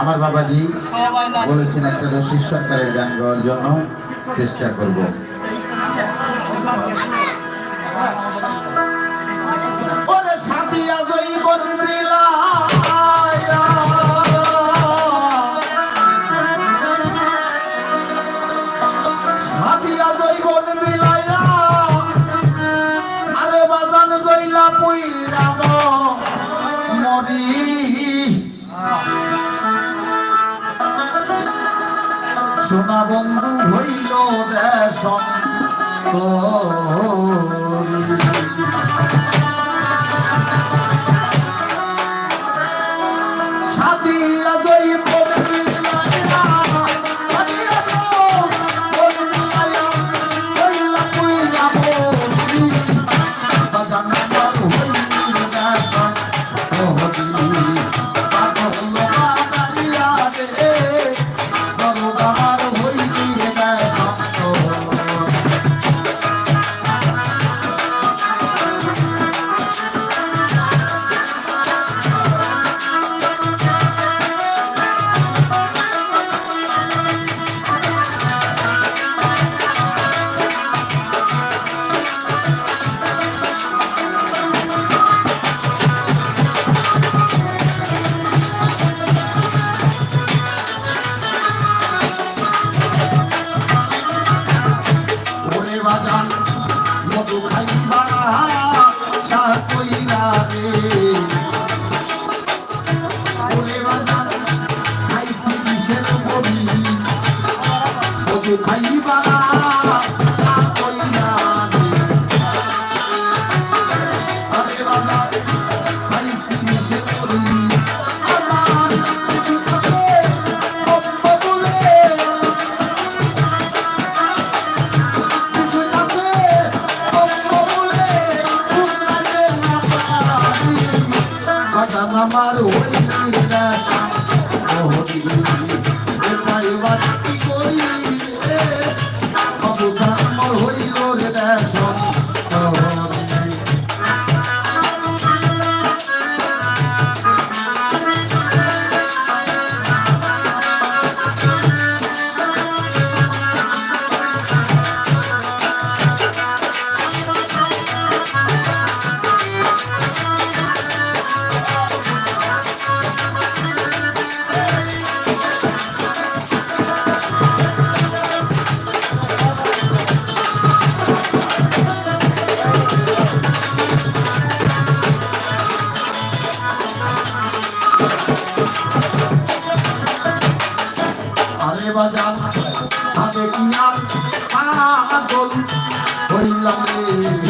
আমার বাবাজি বলেছেন একটা শীর্ষ সরকারের গান গাওয়ার জন্য চেষ্টা করব। দেশন সাম আমার হরি নাম সাম হরি নাম বাজার। সাদে কিনার পাগল হইলাম রে।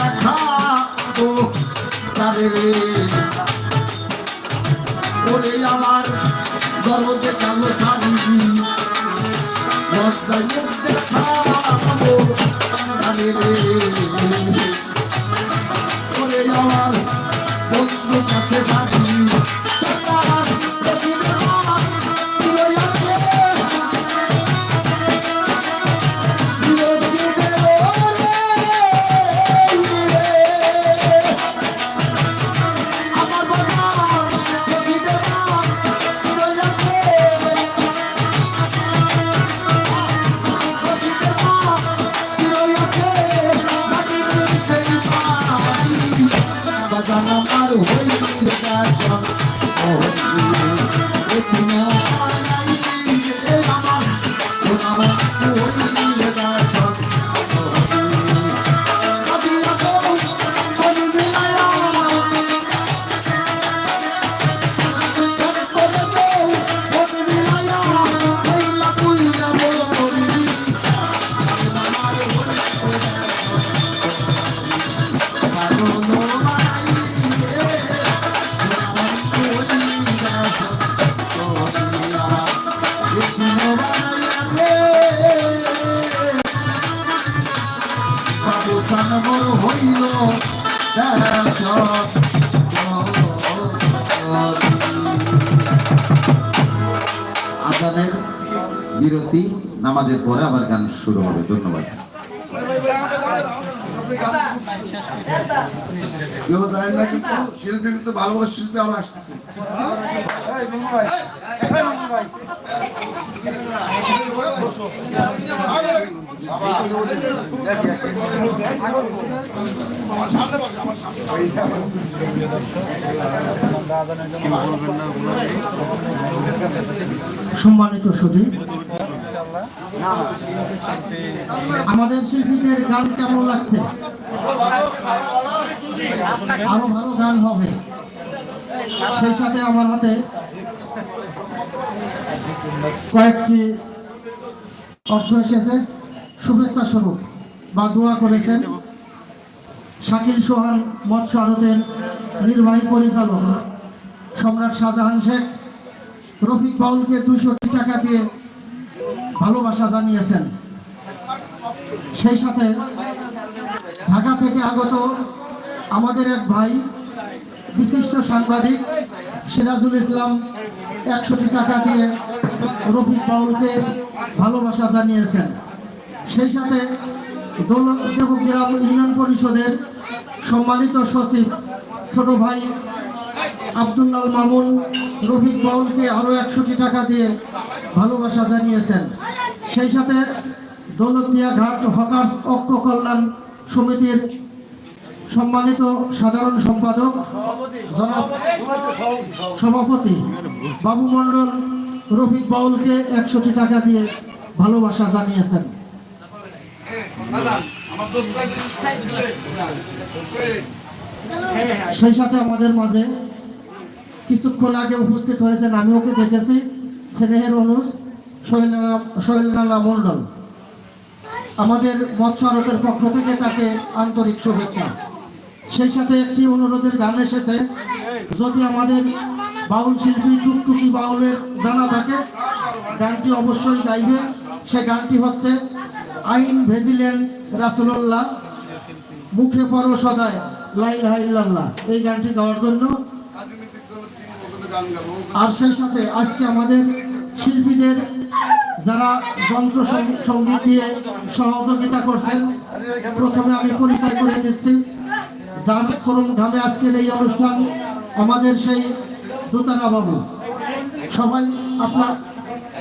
দেখা ও তারে ওরে আমার গর্ব দেখাল সারি লজ্জায় মুখ দেখা ও তারে ওরে আমার বন্ধু কাছে সারি শুরু হবে ধন্যবাদ। কেউ জানেন না কিন্তু শিল্পী কিন্তু ভালো ভালো শিল্পী আরও আসতেছে। সম্মানিত সুধী আমাদের শিল্পীদের গান কেমন লাগছে? আরও ভালো গান হবে। সেই সাথে আমার হাতে কয়েকটি অর্থ এসেছে। শুভেচ্ছা স্বরূপ বা দোয়া করেছেন শাকিল সোহান মৎস্য আড়তের নির্বাহী পরিচালক সম্রাট শাহজাহান শেখ, রফিক বাউলকে দুইশো টাকা দিয়ে ভালোবাসা জানিয়েছেন। সেই সাথে ঢাকা থেকে আগত আমাদের এক ভাই, বিশিষ্ট সাংবাদিক সিরাজুল ইসলাম, একশোটি টাকা দিয়ে রফিক বাউলকে ভালোবাসা জানিয়েছেন। সেই সাথে দেবগ্রাম ইউনিয়ন পরিষদের সম্মানিত সচিব ছোট ভাই আব্দুল্লাল মামুন রফিক বাউলকে আরও একশোটি টাকা দিয়ে ভালোবাসা জানিয়েছেন। সেই সাথে দৌলতদিয়া ঘাট হকার্স ঐক্য কল্যাণ সমিতির সম্মানিত সাধারণ সম্পাদক জনাব সভাপতি বাবু মণ্ডল রফিক বাউলকে একশোটি টাকা দিয়ে ভালোবাসা জানিয়েছেন। সেই সাথে আমাদের মাঝে কিছুক্ষণ আগে উপস্থিত হয়েছেন, আমি ওকে দেখেছি, স্নেহের অনুষ শৈলনালা মণ্ডল। আমাদের মৎস্য পক্ষ থেকে তাকে আন্তরিক শুভেচ্ছা। সেই সাথে একটি অনুরোধের গান এসেছে, যদি আমাদের বাউল শিল্পী টুকটুকি বাউলের জানা থাকে, গানটি অবশ্যই গাইবে। সে গানটি হচ্ছে আইন ভেজিলেন রাসুল্লাহ মুখে পড়ো সদায় লাইলাহা ইল্লাল্লাহ। এই গানটি গাওয়ার জন্য। আর সেই সাথে আজকে আমাদের শিল্পীদের যারা যন্ত্র সংগীত দিয়ে সহযোগিতা করছেন, প্রথমে আমি পরিচয় করে দিচ্ছি। যার শ্রম ঘামে আজকের এই অনুষ্ঠান, আমাদের সেই দোতারা বাবু। সবাই আপনার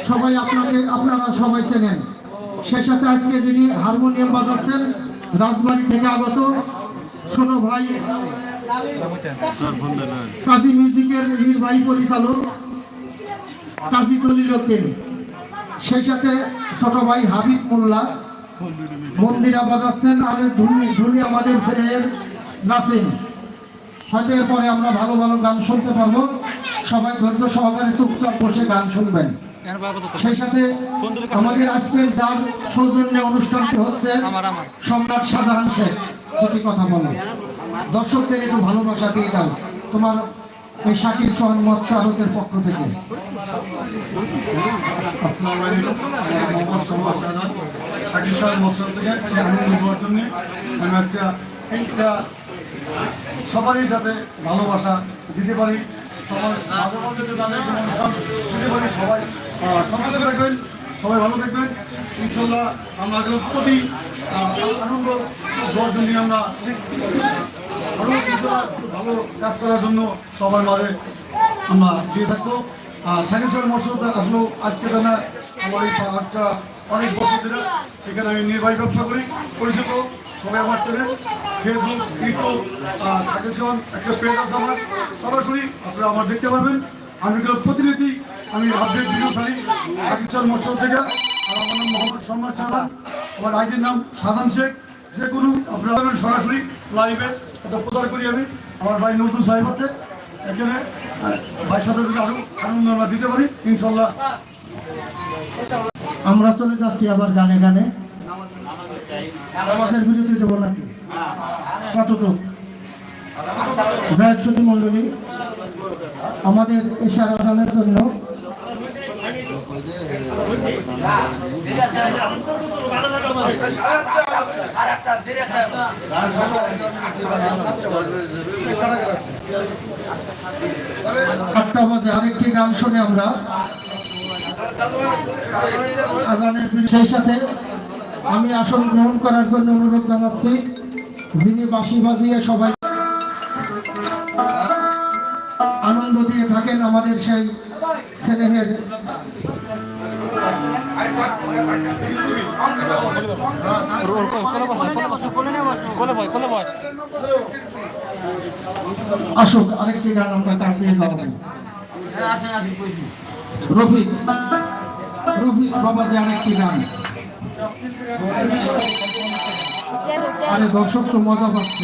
সবাই আপনাকে আপনারা সবাই চেনেন। সে সাথে আজকে যিনি হারমোনিয়াম বাজাচ্ছেন, রাজবাড়ি থেকে আগত ছোট ভাই কাজী মিউজিকের নির্বাহী পরিচালক কাজী দলিল উদ্দিন। সেই সাথে ছোট ভাই হাবিব মোল্লা মন্দিরা বাজাচ্ছেন, আর ধুলি আমাদের ছেলের নাসিম। হয়তো এরপরে আমরা ভালো ভালো গান শুনতে পারব। সবাই ধৈর্য সহকারে চুপচাপ বসে গান শুনবেন। সেই সাথে আমাদের আজকের যার সৌজন্য অনুষ্ঠানটি হচ্ছে সম্রাট শাহজাহান শেখ। দুটি কথা বলো। দর্শকদের একটু ভালোবাসা দিয়ে দাও। তোমার এই শাকিল সোহান মৎস্য পক্ষ থেকে। শাকিল আনন্দ দেওয়ার জন্য আমি আজকে এইটা সবারই যাতে ভালোবাসা দিতে পারি। সবার দিতে পারি সবাই আহ, থাকবেন সবাই ভালো থাকবেন। ইনশাল্লাহ আমরা এগুলো প্রতি আনন্দ দেওয়ার জন্য আমরা আরও ভালো কাজ করার জন্য সবার মাঝে আমরা দিয়ে থাকব। শাকিল সাহেব মশলা আসলেও আজকে না আমার এই পাহাড়টা অনেক বছর ধরে এখানে আমি নির্বাহী ব্যবসা করি পরিচিত সবাই আমার ছেলে ফেসবুক ইউটিউব সাহেব একটা পেজ আছে আমার সরাসরি আপনারা আমার দেখতে পারবেন। আমি প্রতিনিধি আমি আপডেট ভিডিও শাকিল সাহেব মশলা থেকে আর আমার নাম মোহাম্মদ সম্রাট সাহান আমার আইডির নাম সাধান শেখ। যে কোনো আপনারা সরাসরি লাইভে এটা প্রচার করি আমি। আমার ভাই নতুন সাহেব আছে এখানে আহ, ভাইয়ের সাথে যদি আরও আনন্দ আমরা দিতে পারি ইনশাল্লাহ। আমরা চলে যাচ্ছি আবার গানে গানে। আমাদের বিরতি দেবো নাকি? কতটুক? জায়ক সতী মন্ডলী আমাদের এশার আজানের জন্য আটটা বাজে, আরেকটি গান শুনে আমরা। আজানের সেই সাথে আমি আসন গ্রহণ করার জন্য অনুরোধ জানাচ্ছি, যিনি বাঁশি বাজিয়ে সবাই আনন্দ দিয়ে থাকেন আমাদের সেই স্নেহের আসুক, আরেকটি গান আমরা তার দিয়ে গাওয়াবো। রফিক রফিক বাবাজি, আরেকটি গান আরে দর্শক তো মজা পাচ্ছে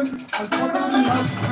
I'll follow the love.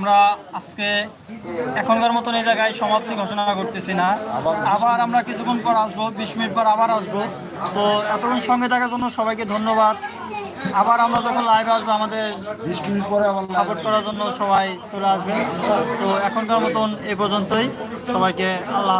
আমরা আজকে এখনকার মতন এই জায়গায় সমাপ্তি ঘোষণা করতেছি না। আবার আমরা কিছুক্ষণ পর আসব বিশ মিনিট পর আবার আসব। তো এতক্ষণ সঙ্গে থাকার জন্য সবাইকে ধন্যবাদ। আবার আমরা যখন লাইভে আসব আমাদের বিশ মিনিট পরে সাপোর্ট করার জন্য সবাই চলে আসবে। তো এখনকার মতন এ পর্যন্তই। সবাইকে আল্লাহ